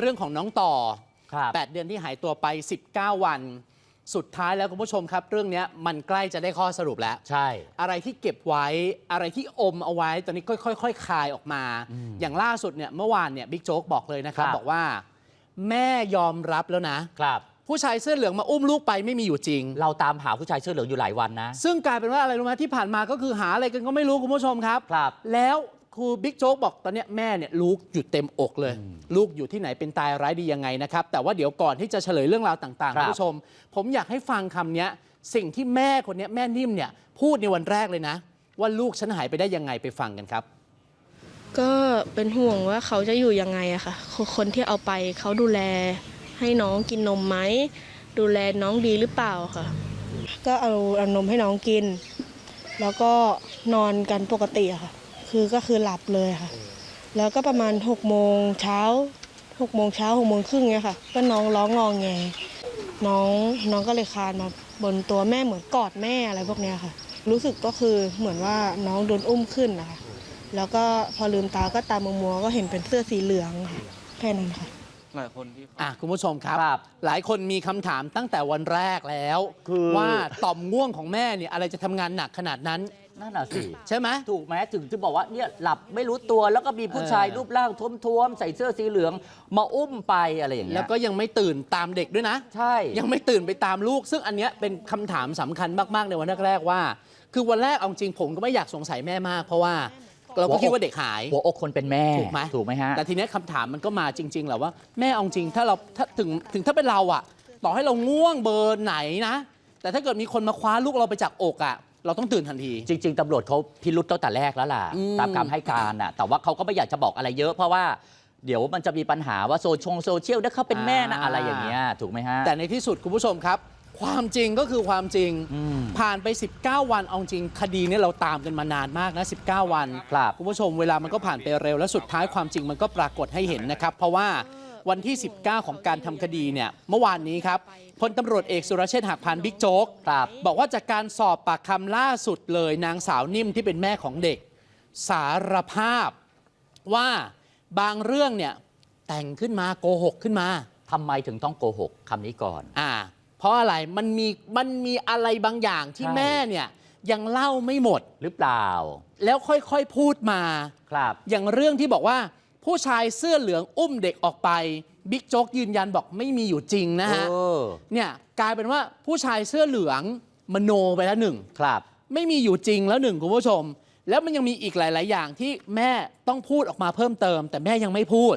เรื่องของน้องต่อครับ8เดือนที่หายตัวไป 19 วัน สุดท้ายแล้วคุณผู้ชมครับ เรื่องเนี้ยมันใกล้จะได้ข้อสรุปแล้ว ใช่ อะไรที่เก็บไว้ อะไรที่อมเอาไว้ ตอนนี้ค่อยๆค่อยๆคลายออกมาอย่างล่าสุดเนี่ยเมื่อวานเนี่ยบิ๊กโจ๊กบอกเลยนะครับครับบอกว่า แม่ยอมรับแล้วนะครับ ผู้ชายเสื้อเหลืองมาอุ้มลูกไปไม่มีอยู่จริง เราตามหาผู้ชายเสื้อเหลืองอยู่หลายวันนะ ซึ่งกลายเป็นว่าอะไรรู้ไหมที่ผ่านมาก็คือหาอะไรกันก็ไม่รู้คุณผู้ชมครับครับ แล้ว ครูบิ๊กโจ๊กบอกตอนเนี้ยแม่เนี่ยลูกอยู่เต็มอกเลย ลูกอยู่ที่ไหนเป็นตายร้ายดียังไงนะครับ แต่ว่าเดี๋ยวก่อนที่จะเฉลยเรื่องราวต่างครัๆบคุณผู้ชม ผมอยากให้ฟังคำเนี้ยสิ่งที่แม่คนเนี้ยแม่นิ่มเนี่ยพูดในวันแรกเลยนะ ว่าลูกฉันหายไปได้ยังไงไปฟังกันครับ ก็เป็นห่วงว่าเขาจะอยู่ยังไงอะค่ะคคนที่เอาไปเขาดูแลให้น้องกินนมไหมดูแลน้องดีหรือเปล่าค่ะ ก็เอาเอานมให้น้องกิน แล้วก็นอนกันปกติอะค่ะ คือก็คือหลับเลยค่ะ แล้วก็ประมาณ6กโมงเช้า6กโมงเช้าหกโมงครึ่งเนี่ยค่ะ ก็น้องร้องงองแงน้องน้องก็เลยคลานมาบนตัวแม่เหมือนกอดแม่อะไรพวกเนี้ยค่ะ รู้สึกก็คือเหมือนว่าน้องโดนอุ้มขึ้นนะคะแล้วก็พอลืมตาก็ตามัวๆก็เห็นเป็นเสื้อสีเหลืองค่ะแค่นั้นค่ะหลายคนที่อะคุณผู้ชมครับครับหลายคนมีคำถามตั้งแต่วันแรกแล้ว คือว่าต่อมง่วงของแม่เนี่ยอะไรจะทำงานหนักขนาดนั้น นั่นน่ะสิ ใช่ไหมถูกไหมถึงที่บอกว่าเนี่ยหลับไม่รู้ตัวแล้วก็มีผู้ชายเออรูปร่างท้วมๆ ใส่เสื้อสีเหลือง มาอุ้มไปอะไรอย่างเงี้ย แล้วก็ยังไม่ตื่นตามเด็กด้วยนะ ใช่ ยังไม่ตื่นไปตามลูก ซึ่งอันเนี้ยเป็นคำถามสำคัญมาก ๆ ในวันแรกๆว่า คือวันแรกเอาจริงผมก็ไม่อยากสงสัยแม่มาก เพราะว่าเราก็คิดว่าเด็กหาย หัวอกคนเป็นแม่ถูกไหมถูกไหมฮะ แต่ทีเนี้ยคำถามมันก็มาจริงๆแหละว่าแม่เอาจริงถ้าเราถ้าถึงถึงถ้าเป็นเราอะต่อให้เราง่วงเบอร์ไหนนะ แต่ถ้าเกิดมีคนมาคว้าลูกเราไปจากอกอะ เราต้องตื่นทันที จริง ๆ ตำรวจเขาพิรุษตั้งแต่แรกแล้วล่ะ อืม ตามคำให้การน่ะ แต่ว่าเขาก็ไม่อยากจะบอกอะไรเยอะเพราะว่าเดี๋ยวมันจะมีปัญหาว่าโซชงโซเชียลได้เขาเป็นแม่นะอะไรอย่างเงี้ยถูกไหมฮะ แต่ในที่สุดคุณผู้ชมครับ ความจริงก็คือความจริง อืมผ่านไป 19 วันเอาจริง คดีเนี้เราตามกันมานานมากนะ 19 วันครับ คุณผู้ชมเวลามันก็ผ่านไปเร็วและสุดท้ายความจริงมันก็ปรากฏให้เห็นนะครับ เพราะว่า วันที่ 19 ของการทำคดีเนี่ยเมื่อวานนี้ครับพลตำรวจเอกสุรเชษฐ์หักพานบิ๊กโจ๊กครับบอกว่าจากการสอบปากคำล่าสุดเลยนางสาวนิ่มที่เป็นแม่ของเด็ก สารภาพว่าบางเรื่องเนี่ยแต่งขึ้นมาโกหกขึ้นมาทำไมถึงต้องโกหกคำนี้ก่อนอ่าเพราะอะไรมันมีมันมีอะไรบางอย่างที่ใช่แม่เนี่ยยังเล่าไม่หมดหรือเปล่า แล้วค่อยๆพูดมาครับ อย่างเรื่องที่บอกว่า ผู้ชายเสื้อเหลืองอุ้มเด็กออกไป บิ๊กโจ๊กยืนยันบอกไม่มีอยู่จริงนะฮะเออเนี่ยกลายเป็นว่าผู้ชายเสื้อเหลืองมโนไปแล้วหนึ่ง ครับ ไม่มีอยู่จริงแล้วหนึ่งคุณผู้ชม แล้วมันยังมีอีกหลาย ๆ อย่างที่แม่ต้องพูดออกมาเพิ่มเติม แต่แม่ยังไม่พูด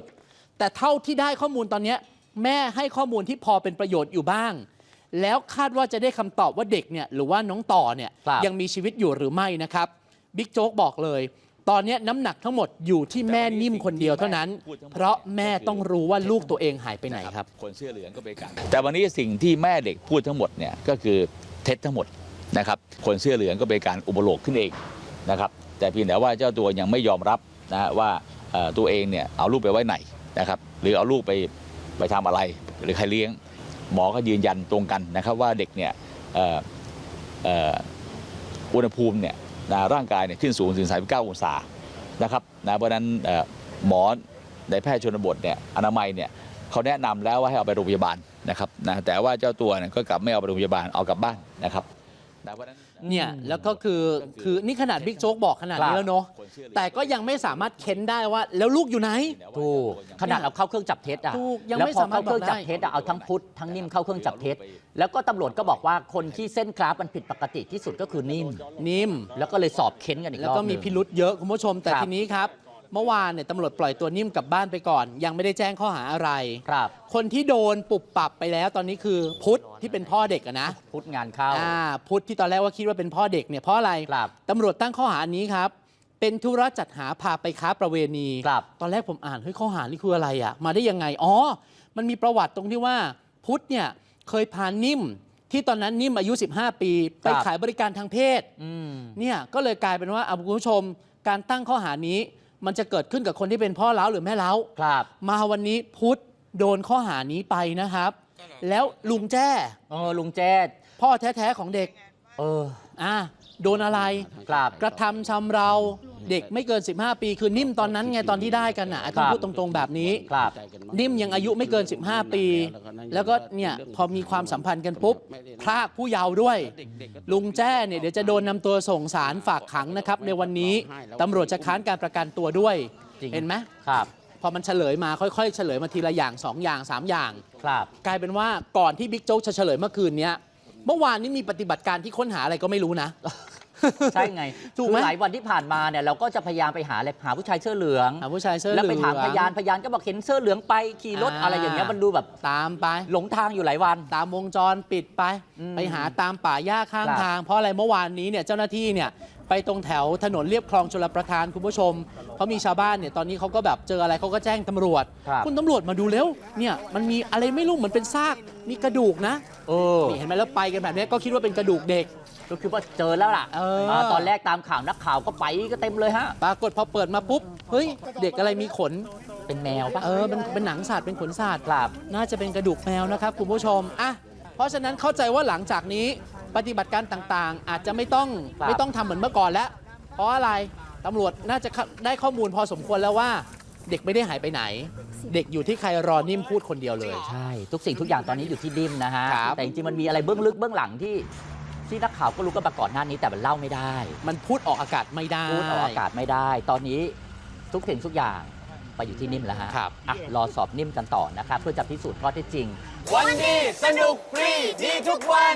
แต่เท่าที่ได้ข้อมูลตอนเนี้ยแม่ให้ข้อมูลที่พอเป็นประโยชน์อยู่บ้าง แล้วคาดว่าจะได้คำตอบว่าเด็กเนี่ยหรือว่าน้องต่อเนี่ยครับ ยังมีชีวิตอยู่หรือไม่นะครับบิ๊กโจ๊กบอกเลย ตอนเนี้ยน้ำหนักทั้งหมดอยู่ที่แม่นิ่มคนเดียวเท่านั้น เพราะแม่ต้องรู้ว่าลูกตัวเองหายไปไหนครับคนเสื้อเหลืองก็ไปกันแต่วันนี้สิ่งที่แม่เด็กพูดทั้งหมดเนี่ยก็คือเท็จทั้งหมดนะครับคนเสื้อเหลืองก็เป็นการอุปโลกขึ้นเองนะครับแต่เพียงแต่ว่าเจ้าตัวยังไม่ยอมรับนะฮะว่าเอ่อตัวเองเนี่ยเอาลูกไปไว้ไหนนะครับหรือเอาลูกไปไปทำอะไร หรือใครเลี้ยง หมอก็ยืนยันตรงกันนะครับว่าเด็กเนี่ยเอ่อเอ่ออุณหภูมิเนี่ย นะร่างกายเนี่ยขึ้นสูงถึง 39 องศานะครับนะเพราะนั้นหมอในแพทย์ชนบทเนี่ยอนามัยเนี่ยเขาแนะนำแล้วว่าให้เอาไปโรงพยาบาลนะครับนะแต่ว่าเจ้าตัวเนี่ยก็กลับไม่เอาไปโรงพยาบาลเอากลับบ้านนะครับ นะเพราะฉะนั้นเนี่ยแล้วก็คือคือนี่ขนาดบิ๊กโจ๊กบอกขนาดนี้แล้วเนาะแต่ก็ยังไม่สามารถเค้นได้ว่า แล้วลูกอยู่ไหนถูกขนาดเอาเข้าเครื่องจับเท็จอะถูกยังแล้วไม่พอสามารถเข้าเครื่องบอกได้จับเท็จอะเอาทั้งพุทธทั้งนิ่มเข้าเครื่องจับเท็จแล้วก็ตำรวจก็บอกว่าคนที่เส้นกราฟมันผิดปกติที่สุดก็คือนิ่มนิ่ม แล้วก็เลยสอบเค้นกันอีกแล้วรอบก็หมีนึ่งพิรุษเยอะคุณผู้ชมแต่ครับทีนี้ครับ เมื่อวานเนี่ยตำรวจปล่อยตัวนิ่มกลับบ้านไปก่อน ยังไม่ได้แจ้งข้อหาอะไร ครับคนที่โดนปรับปรับไปแล้วตอนนี้คือพุทธที่เป็นพ่อเด็กอะนะพุทธงานเข้า อ่าพุทธที่ตอนแรกว่าคิดว่าเป็นพ่อเด็กเนี่ยเพราะอะไรครับตำรวจตั้งข้อหาอันนี้ครับ เป็นธุระจัดหาพาไปค้าประเวณี ครับ ตอนแรกผมอ่านเฮ้ยข้อหานี่คืออะไรอะมาได้ยังไงอ๋อมันมีประวัติตรงที่ว่าพุทธเนี่ยเคยพานิ่มที่ตอนนั้นนิ่มอายุ 15 ปี ไปครับ ขายบริการทางเพศ อืม เนี่ยก็เลยกลายเป็นว่าอะคุณผู้ชมการตั้งข้อหานี้ มันจะเกิดขึ้นกับคนที่เป็นพ่อเล้าหรือแม่เล้าครับ มาวันนี้พุทธโดนข้อหานี้ไปนะครับ แล้วลุงแจ้เออลุงแจ๊ดพ่อแท้ๆของเด็ก เอออะโดนอะไร ครับ กระทำชำเรา เด็กไม่เกิน 15 ปีคือนิ่มตอนนั้นไงตอนที่ได้กันอะต้องครับพูดตรงๆแบบนี้ ครับ นิ่มยังอายุไม่เกิน 15 ปี แล้วก็เนี่ยพอมีความสัมพันธ์กันปุ๊บพรากผู้เยาว์ด้วย ลุงแจ้เนี่ยเดี๋ยวจะโดนนำตัวส่งสารฝากขังนะครับ ในวันนี้ตำรวจจะค้านการประกันตัวด้วย จริง เห็นไหมครับ พอมันเฉลยมาค่อยๆ เฉลยมาทีละอย่าง 2 อย่าง 3 อย่าง ครับ กลายเป็นว่าก่อนที่บิ๊กโจ๊กจะเฉลยเมื่อคืนเนี้ยเมื่อวานนี้มีปฏิบัติการที่ค้นหาอะไรก็ไม่รู้นะ ใช่ไงถูกไหม คือหลายวันที่ผ่านมาเนี่ยเราก็จะพยายามไปหาอะไรหาผู้ชายเสื้อเหลือง หาผู้ชายเสื้อเหแล้วลืไปองถามพยานพยานก็บอกเห็นเสื้อเหลืองไปขี่รถอ่า อะไรอย่างเงี้ยมันดูแบบตามไป หลงทางอยู่หลายวัน ตามวงจรปิดไป อืมไปหาตามป่าหญ้าข้างครับทาง เพราะอะไรเมื่อวานนี้เนี่ยเจ้าหน้าที่เนี่ย ไปตรงแถวถนนเรียบคลองชลประทานคุณผู้ชมเขามีชาวบ้านเนี่ยตอนนี้เขาก็แบบเจออะไรเขาก็แจ้งตำรวจครับณตำรวจมาดูเร็วเนี่ยมันมีอะไรไม่รู้เหมือนเป็นซากมีกระดูกนะเออ นี่เห็นไหมแล้วไปกันแบบนี้ก็คิดว่าเป็นกระดูกเด็ก ก็คือว่าเจอแล้วล่ะเอออ่าตอนแรกตามข่าวนักข่าวก็ไปก็เต็มเลยฮะ ปรากฏพอเปิดมาปุ๊บเฮ้ยเด็กอะไรมีขน เป็นแมวปะเออเป็นเป็นหนังสัตว์เป็นขนสัตว์ ครับ น่าจะเป็นกระดูกแมวนะครับคุณผู้ชมอะเพราะฉะนั้นเข้าใจว่าหลังจากนี้ ปฏิบัติการต่างๆ อาจจะไม่ต้องครับไม่ต้องทำเหมือนเมื่อก่อนแล้ว เพราะอะไรตำรวจน่าจะได้ข้อมูลพอสมควรแล้วว่า เด็กไม่ได้หายไปไหน เด็กอยู่ที่ใครรอนิ่มพูดคนเดียวเลย ใช่ ทุกสิ่งทุกอย่างตอนนี้อยู่ที่ดิมนะฮะ ครับ แต่จริงๆมันมีอะไรเบื้องลึกเบื้องหลังที่ที่นักข่าวก็รู้กันมาก่อนหน้านี้แต่มันเล่าไม่ได้ มันพูดออกอากาศไม่ได้ พูดออกอากาศไม่ได้ ตอนนี้ทุกสิ่งทุกอย่างไปอยู่ที่นิ่มแล้วฮะครับ อะรอสอบนิ่มกันต่อนะครับเพื่อจะพิสูจน์ข้อเท็จจริง วันดีสนุกฟรีดีทุกวัน